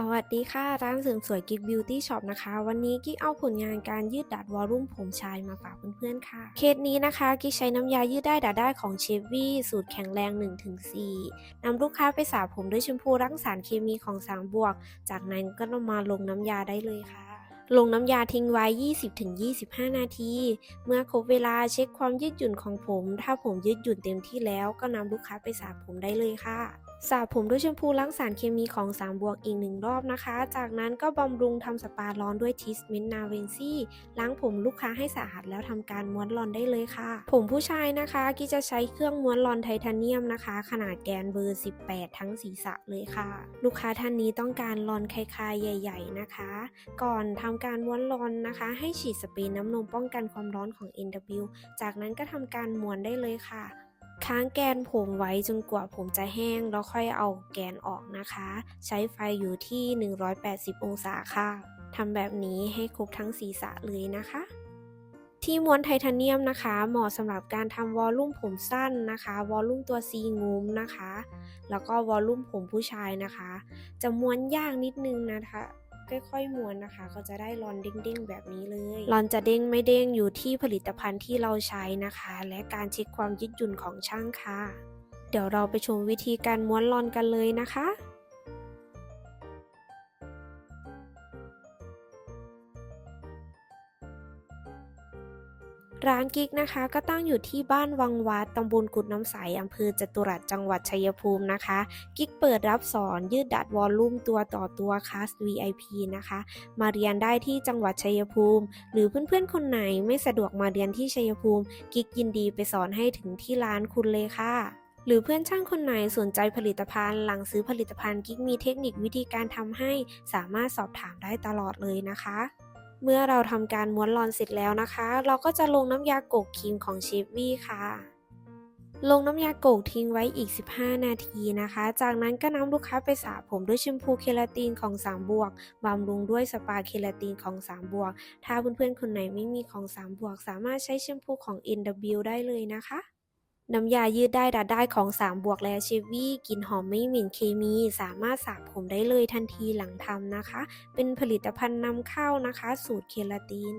สวัสดีค่ะ ร้านเสริมสวยกิ๊กบิวตี้ช็อปนะคะ วันนี้กิ๊กเอาผลงานการยืดดัดวอลลุ่มผมชายมาฝากเพื่อนๆค่ะ เคสนี้นะคะกิ๊กใช้น้ำยายืดได้ดัดได้ของเชฟวี่สูตรแข็งแรง 1-4นำลูกค้าไปสระผมด้วยแชมพูรังสารเคมีของสางบวก จากนั้นก็นำมาลงน้ำยาได้เลยค่ะ ลงน้ำยาทิ้งไว้ 20-25 นาที เมื่อครบเวลาเช็คความยืดหยุ่นของผม ถ้าผมยืดหยุ่นเต็มที่แล้วก็นำลูกค้าไปสระผมได้เลยค่ะสระผมด้วยแชมพูล้างสารเคมีของสามบวกอีกหนึ่งรอบนะคะ จากนั้นก็บำรุงทำสปาร้อนด้วยทิสเมนนาเวนซี่ล้างผมลูกค้าให้สะอาดแล้วทำการม้วนรอนได้เลยค่ะ ผมผู้ชายนะคะกิ๊จะใช้เครื่องม้วนรอนไทเทเนียมนะคะ ขนาดแกนเบอร์ 18 ทั้งศีรษะเลยค่ะ ลูกค้าท่านนี้ต้องการรอนคลายๆใหญ่ ๆนะคะ ก่อนทำการม้วนรอนนะคะ ให้ฉีดสเปรย์น้ำนมป้องกันความร้อนของ NW จากนั้นก็ทำการม้วนได้เลยค่ะ ค้างแกนผมไว้จนกว่าผมจะแห้งแล้วค่อยเอาแกนออกนะคะ ใช้ไฟอยู่ที่ 180 องศาค่ะทำแบบนี้ให้ครบทั้งศีรษะเลยนะคะที่ม้วนไทเทเนียมนะคะ เหมาะสำหรับการทำวอลลุ่มผมสั้นนะคะ วอลลุ่มตัวซีงุ้มนะคะ แล้วก็วอลลุ่มผมผู้ชายนะคะ จะม้วนยากนิดนึงนะคะ ค่อยๆม้วนนะคะ ก็จะได้รอนเด้งๆแบบนี้เลยรอนจะเด้งไม่เด้งอยู่ที่ผลิตภัณฑ์ที่เราใช้นะคะ และการเช็คความยืดหยุ่นของช่างค่ะ เดี๋ยวเราไปชมวิธีการม้วนรอนกันเลยนะคะ ร้านกิ๊กนะคะก็ตั้งอยู่ที่บ้านวังวัดตำบลกุดน้ำใสอำเภอจตุรัสจังหวัดชัยภูมินะคะ กิ๊กเปิดรับสอนยืดดัดวอลลุ่มตัวต่อตัวคลาส VIP นะคะ มาเรียนได้ที่จังหวัดชัยภูมิ หรือเพื่อนๆคนไหนไม่สะดวกมาเรียนที่ชัยภูมิ กิ๊กยินดีไปสอนให้ถึงที่ร้านคุณเลยค่ะหรือเพื่อนช่างคนไหนสนใจผลิตภัณฑ์ หลังซื้อผลิตภัณฑ์กิ๊กมีเทคนิควิธีการทำให้สามารถสอบถามได้ตลอดเลยนะคะ เมื่อเราทำการม้วนรอนเสร็จแล้วนะคะ เราก็จะลงน้ำยาโกกครีมของเชฟวี่ค่ะ ลงน้ำยาโกกทิ้งไว้อีก 15 นาทีนะคะ จากนั้นก็นำลูกค้าไปสระผมด้วยแชมพูเคลาตินของ3บวกบำรุงด้วยสปาเคลาตินของ3บวก ถ้าเพื่อนๆคนไหนไม่มีของ3บวก สามารถใช้แชมพูของ NW ได้เลยนะคะ น้ำยายืดได้ดัดได้ของ3บวกและเชวี่กลิ่นหอมไม่เหม็นเคมี สามารถสระผมได้เลยทันทีหลังทำนะคะ เป็นผลิตภัณฑ์นำเข้านะคะ สูตรเคลาติน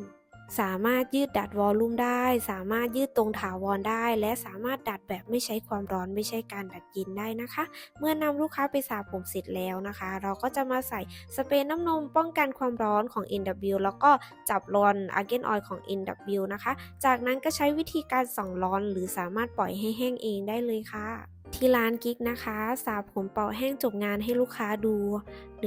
สามารถยืดดัดวอลลุ่มได้ สามารถยืดตรงถาวรได้ และสามารถดัดแบบไม่ใช้ความร้อนไม่ใช่การดัดยินได้นะคะ เมื่อนำลูกค้าไปสระผมเสร็จแล้วนะคะ เราก็จะมาใส่สเปรย์น้ำนมป้องกันความร้อนของ NW แล้วก็จับรอนอาร์เกนออยของ NW นะคะ จากนั้นก็ใช้วิธีการส่องร้อน หรือสามารถปล่อยให้แห้งเองได้เลยค่ะ ที่ร้านกิ๊กนะคะสระผมเป่าแห้งจบงานให้ลูกค้าดู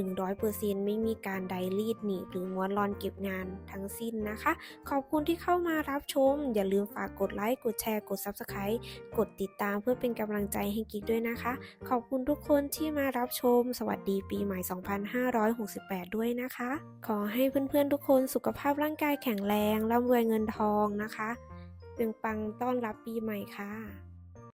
100%ไม่มีการไดรีดหนีบหรือม้วนรอนเก็บงานทั้งสิ้นนะคะ ขอบคุณที่เข้ามารับชม อย่าลืมฝากกดไลค์ กดแชร์ กด Subscribe กดติดตามเพื่อเป็นกำลังใจให้กิ๊กด้วยนะคะ ขอบคุณทุกคนที่มารับชม สวัสดีปีใหม่ 2568 ด้วยนะคะ ขอให้เพื่อนๆทุกคนสุขภาพร่างกายแข็งแรงร่ำรวยเงินทองนะคะเปล่งปลังต้อนรับปีใหม่ค่ะ